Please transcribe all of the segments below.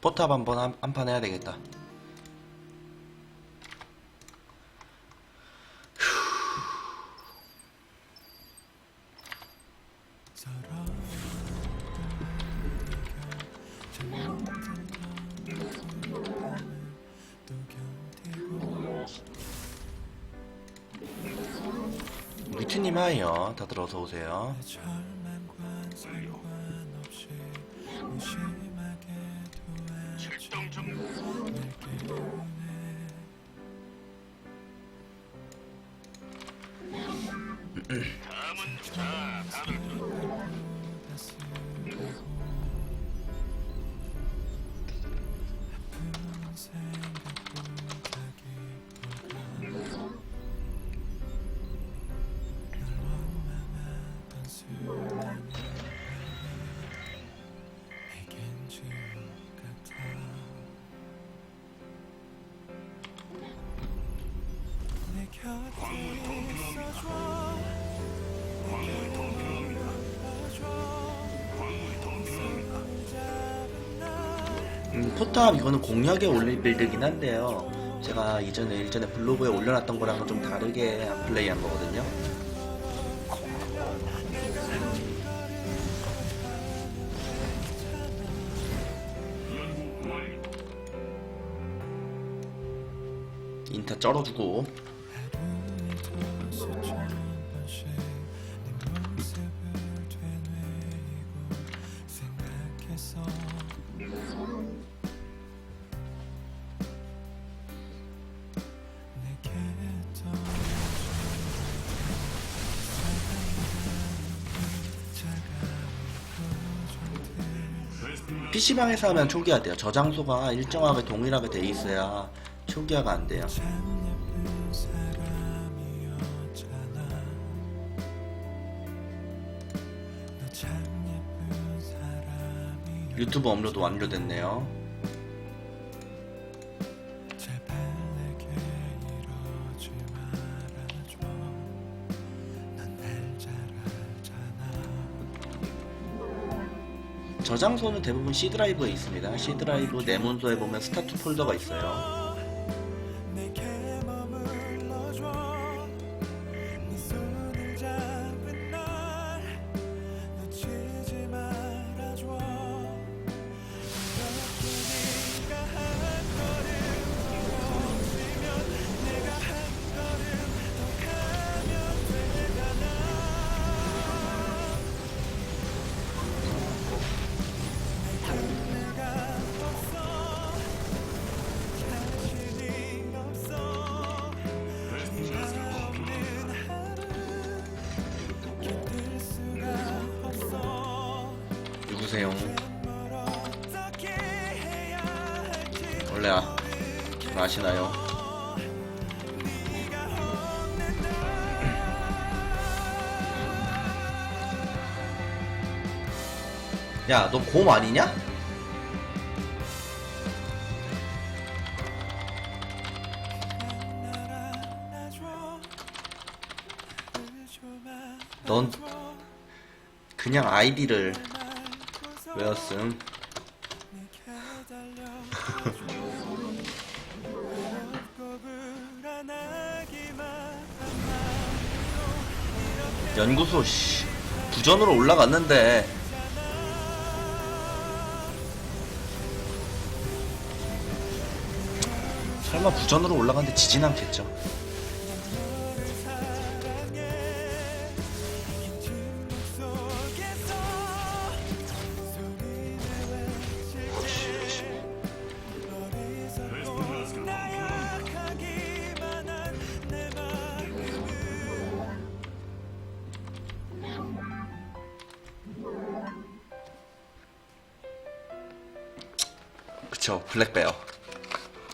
포탑 한번 한, 한 판 해야 되겠다. 미트님 하이요. 다들 어서 오세요. insane. 음, 포탑 이거는 공략에 올릴 빌드긴 한데요. 제가 이전에 일전에 블로그에 올려놨던 거랑은 좀 다르게 플레이한 거거든요. 인타 쩔어주고 PC방에서 하면 초기화 돼요. 저장소가 일정하게 동일하게 돼 있어야 초기화가 안 돼요. 유튜브 업로드 완료됐네요. 저장소는 대부분 C 드라이브에 있습니다. C 드라이브 내 문서에 보면 스타트 폴더가 있어요. 누구세요? 원래 아, 아시나요? 야, 너 곰 아니냐? 넌 그냥 아이디를 외웠음. 연구소 씨 부전으로 올라갔는데 설마 부전으로 올라갔는데 지진 않겠죠?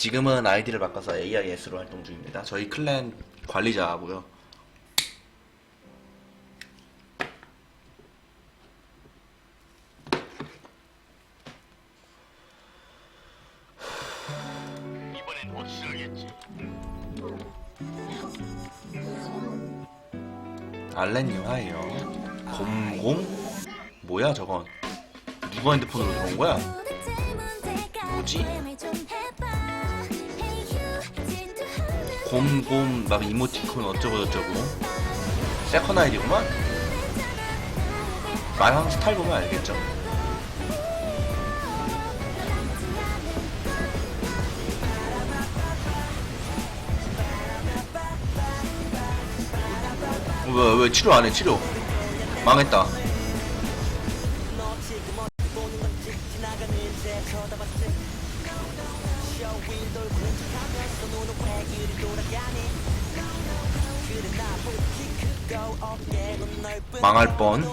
지금은 아이디를 바꿔서 AIS로 활동 중입니다 저희 클랜 관리자고요 이번엔 확실하겠지. 알렌님 하이요 곰곰? 뭐야 저건 누가 핸드폰으로 들어온 거야? 뭐지? 곰곰 막 이모티콘 어쩌고 저쩌고 세컨 아이디구만 마향 스타일 보면 알겠죠 왜, 왜 치료 안 해, 치료. 망했다. 망할 뻔.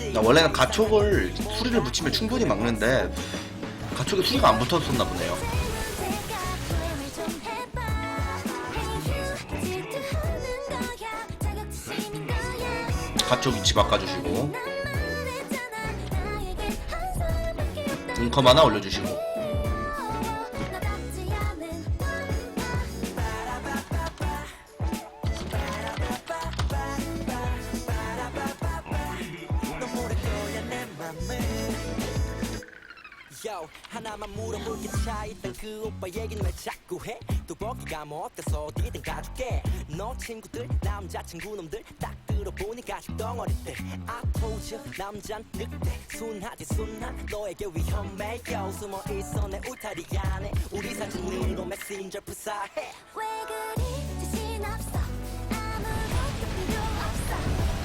건지 나 원래는 가촉을 수리를 붙이면 충분히 막는데 가촉에 수리가 안 붙었었나 보네요. 가촉 위치 바꿔주시고. 웅컴 하나 올려주시고. 하나만 물어볼게 차있던 그 오빠 얘기는 왜 자꾸 해? 뚜벅이가 뭐 어때서 어디든 가줄게. 너 친구들 남자친구 놈들 딱 들어보니 아직 덩어리 때 I told you 남잔 늑대. 순하지 순한 너에게 위험해. yo 숨어 있어 내 울타리 안에. 우리 사진으로 메신저 프사해. 왜 그리 자신 없어? 아무것도 필요 없어.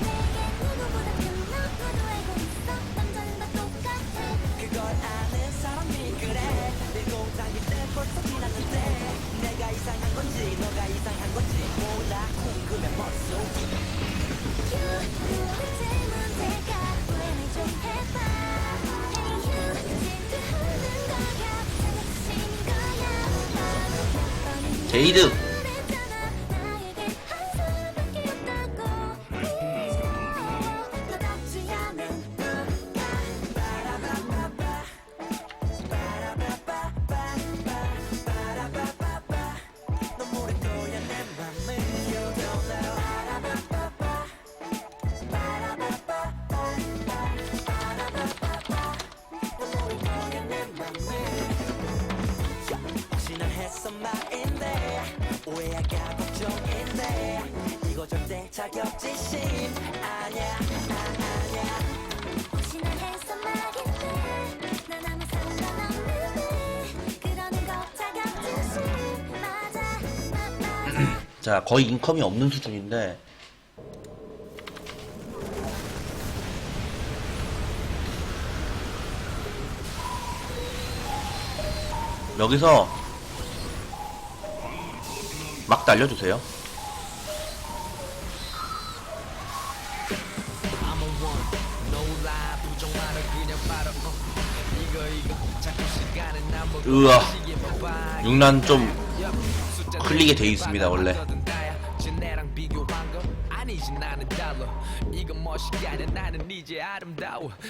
내게 누구보다 큰 누구도 알고 있어. 남자는 다 똑같아. 그걸 아는 사람이 그래. 밀고 당길 때 벌써 지났는데. 내가 이상한 건지 너가 이상한 건지 몰라 거 자 거의 인컴이 없는 수준인데 여기서 막 날려주세요. 으아 육란 좀 흘리게 돼 있습니다 원래.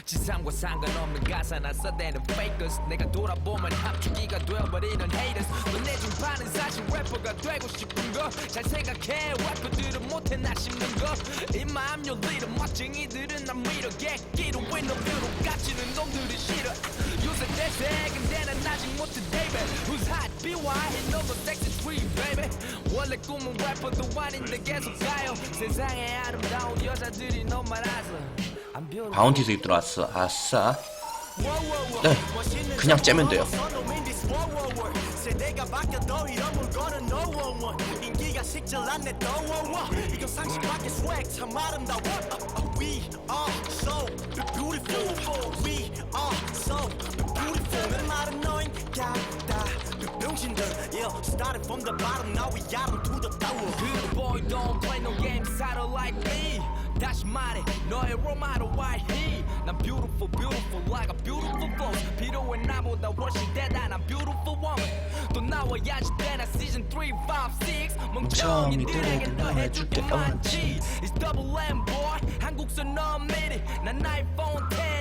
지상과 상관없는 가사나 써대는 fakers. 내가 돌아보면 합주기가 되어버리는 haters. 너네 중 반은 사실 래퍼가 되고 싶은 거잘 생각해 래퍼들은 못해 나 싶는 거이 마음 열리는 멋쟁이들은 난 밀어 객기로 윈너뷰로 깝치는 놈들이 싫어? 요새 대세 근데 난 아직 못해 baby. Who's hot? BY 너도 sexy free baby. 원래 꿈은 래퍼도 아닌데 계속 가요. 세상에 아름다운 여자들이 I'm beautiful 바운티 수입 들어왔어. 아싸. 네, 그냥 째면 돼요. Uh, uh, started from the bottom now we out to the tower Good boy don't play no games I don't like me 다시 말해 너의 로마로 why he 난 beautiful beautiful like a beautiful flow 필요해 나보다 훨씬 대단한 beautiful woman 또 나와야지 때나 season 3, 5, 6 멍청이들에게 너 해줄 게 많지 It's double M boy 한국선 넌 미리 난 아이폰 10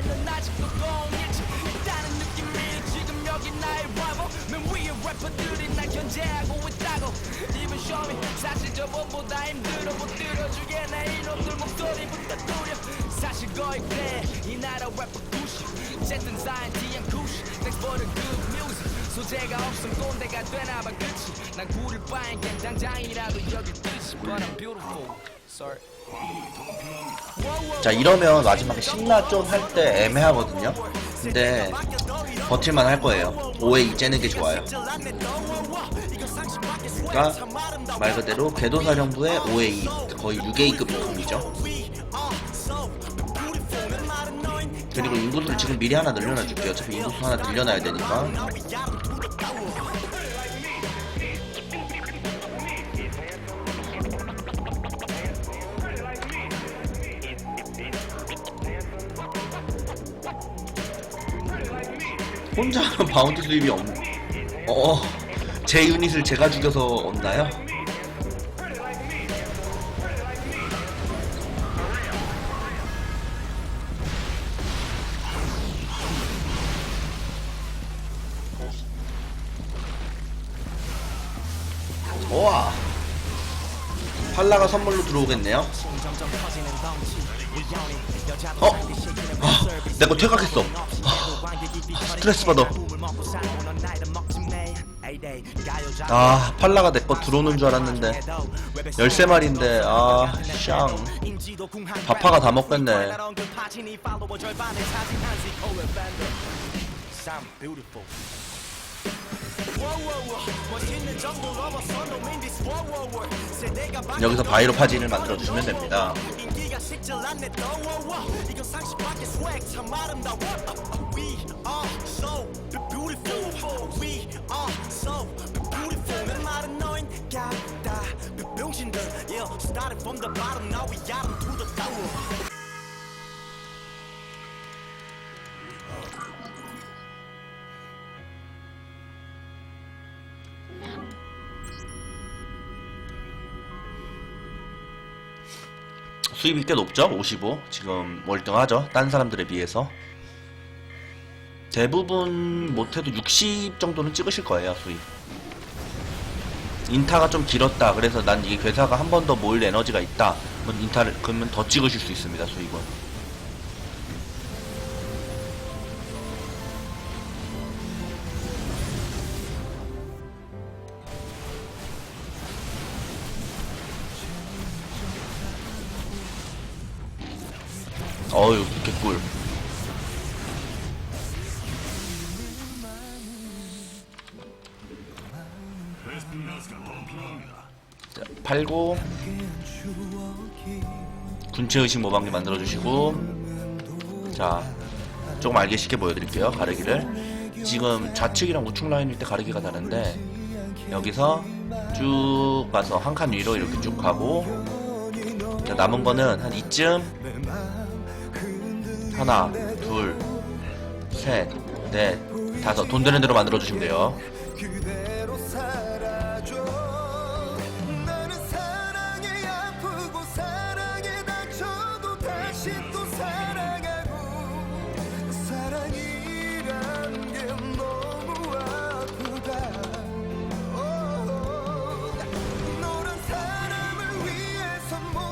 맨 위에 래퍼들이 날 견제하고 있다고. Even show me 사실 저번보다 힘들어 못 들어주게 내 이놈들 목소리부터 뚜려. 사실 거의 그래. 이 나라 래퍼 구시 어쨌든 사이언티한 쿠시 Thanks for the good music. 소재가 없음 꼰대가 되나봐 그치. 난 구를 바엔 그냥 당장이라도 여길 듯이 But I'm beautiful 자 이러면 마지막에 신나 좀할때 애매하거든요. 근데 버틸만 할 거예요. 5에 2 째는 게 좋아요. 그러니까 말 그대로 궤도사령부의 5에 2 거의 6A 급 부품이죠. 그리고 인구수를 지금 미리 하나 늘려놔 줄게요. 어차피 인구수 하나 늘려놔야 되니까 혼자 하면 바운드 수입이 없... 어... 제 유닛을 제가 죽여서 얻나요? 우와 팔라가 선물로 들어오겠네요 어? 아, 내거 퇴각했어 아, 스트레스 받아. 아 팔라가 내 거 들어오는 줄 알았는데. 13마리인데 아샹. 바파가 다 먹겠네 여기서 바이로 파진을 만들어 주시면 됩니다 수입이 꽤 높죠? 55 지금 월등하죠? 딴 사람들에 비해서. 대부분 못해도 60 정도는 찍으실 거예요 수입. 인타가 좀 길었다. 그래서 난 이게 괴사가 한 번 더 모일 에너지가 있다. 인타를 그러면 더 찍으실 수 있습니다 수입은 어유 개꿀. 자, 팔고 군체 의식 모방기 만들어 주시고 자 조금 알기 쉽게 보여드릴게요 가르기를. 지금 좌측이랑 우측 라인일 때 가르기가 다른데 여기서 쭉 가서 한 칸 위로 이렇게 쭉 가고 자, 남은 거는 한 이쯤 하나 둘 셋 넷 다섯. 돈 되는 대로 만들어 주시면 돼요.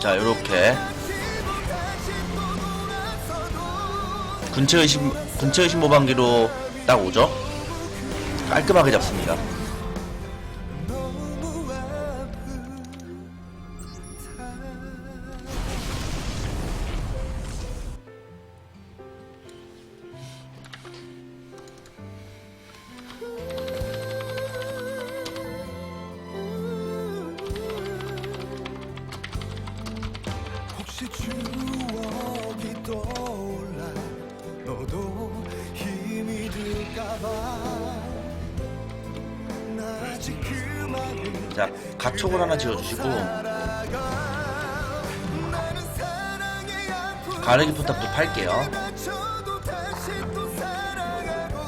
자 요렇게 돌아서도 군체 의식 군체 의식 모방기로 딱 오죠? 깔끔하게 잡습니다. 혹시 추 자 가촉을 하나 지어주시고. 가르기 포탑도 팔게요. 다쳐도 다시 또 사랑하고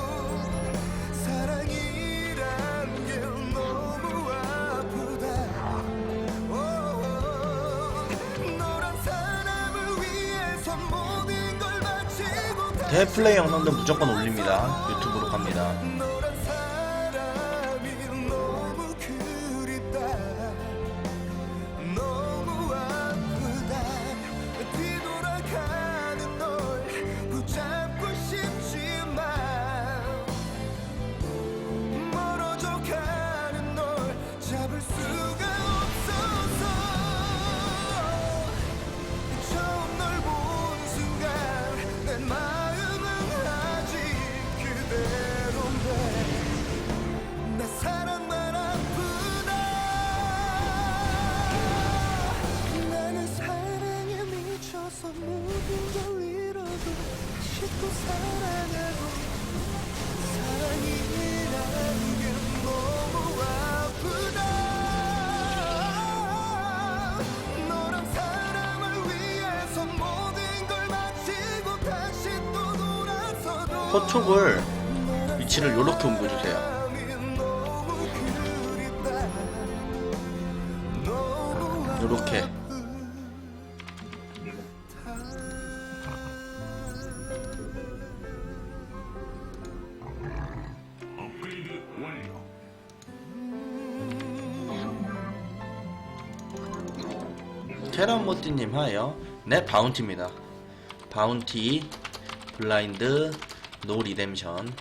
사랑이란 게 너무 아프다 오, 너란 사람을 위해서 모든 걸 바치고 대플레이 영상도 무조건 올립니다. 유튜브로 갑니다 서촉을 위치를 요렇게 옮겨주세요. 요렇게. 테란모띠님 하여 네 바운티입니다. 바운티 블라인드 노 리뎀션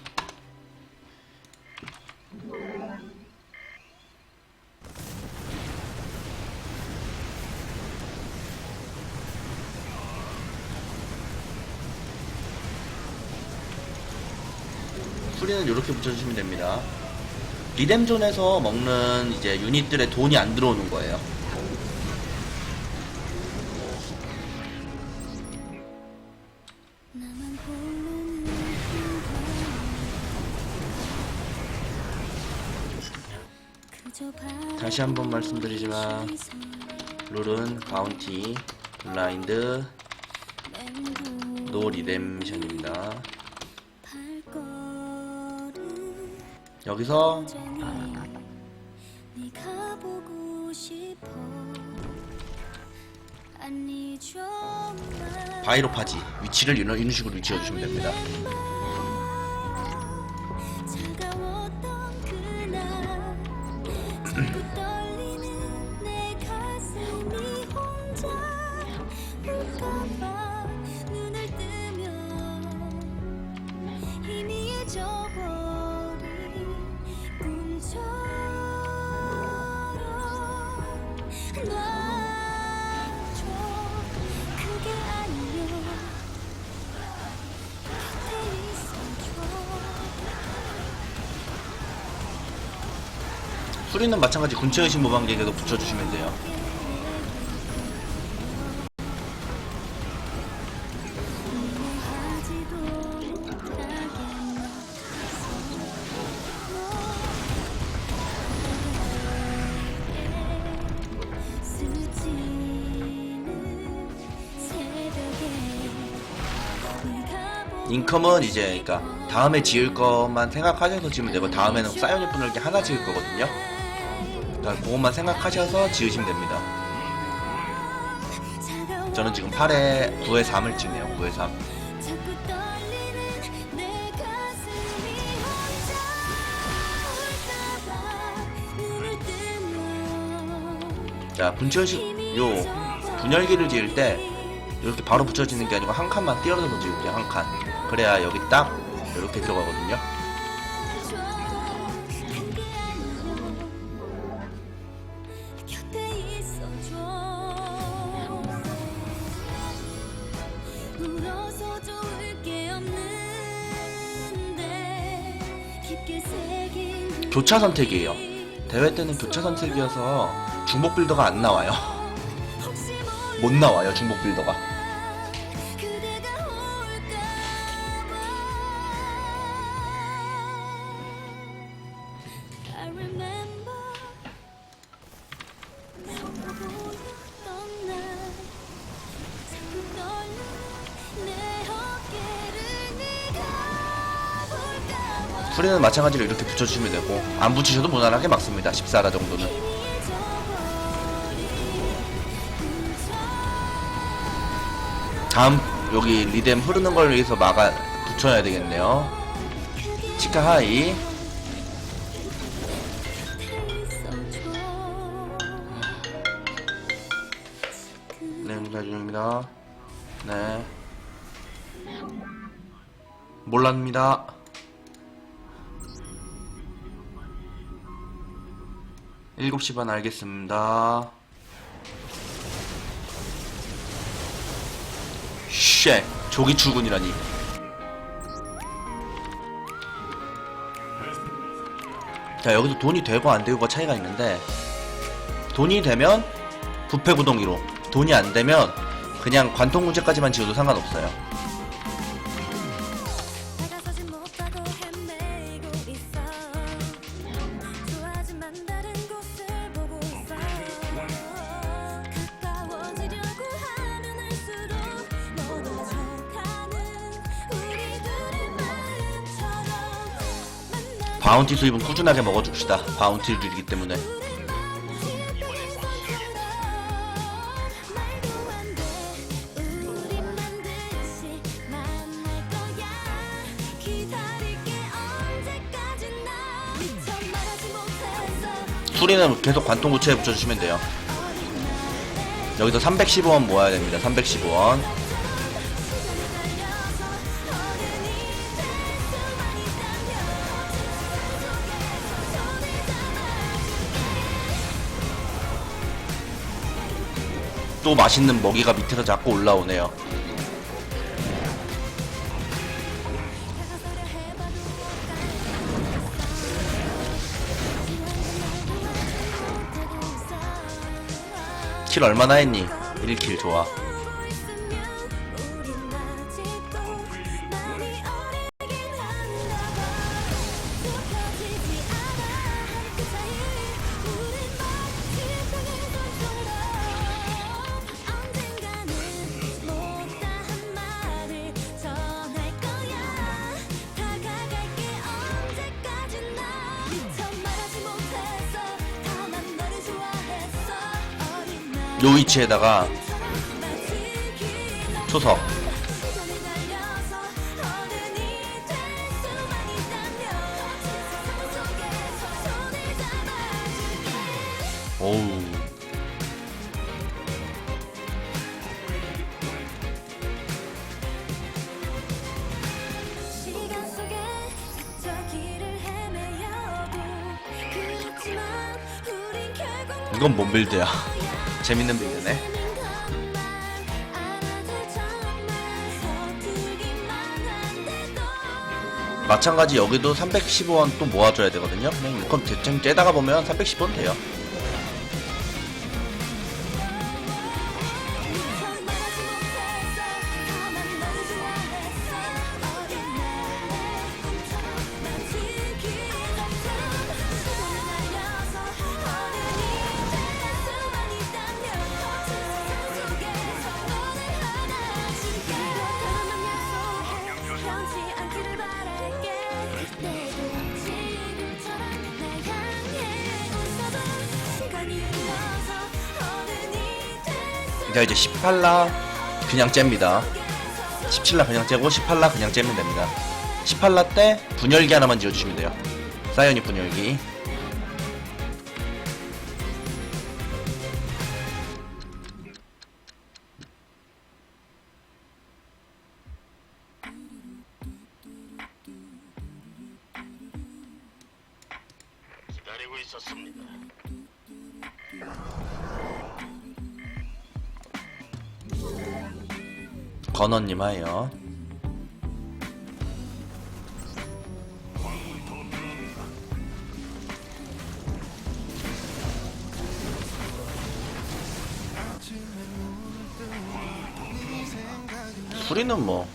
수리는 이렇게 붙여주시면 됩니다. 리뎀존에서 먹는 이제 유닛들의 돈이 안 들어오는 거예요 다시 한번 말씀드리지만 룰은 바운티 블라인드 노 리뎀션입니다. 여기서 정말 바이로 파지 위치를 이런, 이런 식으로 지어주시면 됩니다 수리는 마찬가지 군체의식 모방객에도 붙여주시면 돼요. 인컴은 이제 그러니까 다음에 지을 것만 생각하셔서 지으면 되고 다음에는 사이오닉 분할게 하나 지을 거거든요 그러니까 그것만 생각하셔서 지으시면 됩니다. 저는 지금 8에 9에 3을 찍네요 9에 3 자꾸 떨리는 내 가슴이 혼자 울까봐 눈을 뜨면 자 분체의식 요 분열기를 지을 때 이렇게 바로 붙여지는 게 아니고 한 칸만 띄어서 지을게요 한 칸. 그래야 여기 딱 이렇게 들어가거든요 교차 선택이에요. 대회 때는 교차 선택이어서 중복 빌더가 안 나와요. 못 나와요 중복 빌더가 마찬가지로 이렇게 붙여주시면 되고 안 붙이셔도 무난하게 막습니다. 14라 정도는. 다음 여기 리뎀 흐르는 걸 위해서 막아 붙여야 되겠네요. 치카 하이. 네 응사 중입니다. 네. 몰랍니다 일곱 시반 알겠습니다. 쉣 조기 출근이라니. 자 여기서 돈이 되고 안 되고가 차이가 있는데 돈이 되면 부패 구덩이로 돈이 안 되면 그냥 관통 문제까지만 지어도 상관없어요 바운티 수입은 꾸준하게 먹어줍시다. 바운티를 드리기 때문에. 수리는 계속 관통 고체에 붙여주시면 돼요. 여기서 315원 모아야 됩니다. 315원. 또 맛있는 먹이가 밑에서 자꾸 올라오네요. 킬 얼마나 했니? 1킬 좋아. 요 위치에다가 초석. 오우. 이건 뭔 빌드야? 재밌는 빌드네. 마찬가지 여기도 315원 또 모아줘야 되거든요. 이건 대충 째다가 보면 310원 돼요. 이제 18라 그냥 잽니다. 17라 그냥 째고 18라 그냥 째면 됩니다. 18라 때 분열기 하나만 지어주시면 돼요. 사이오닉 분열기. 기다리고 있었습니다. 건원님 하예요. 수리는 뭐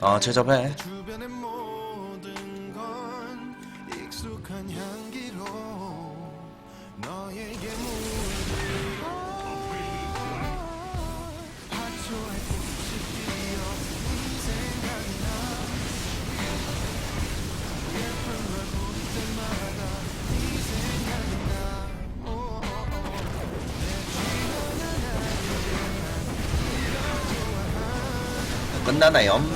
오, 오. 끝나나요?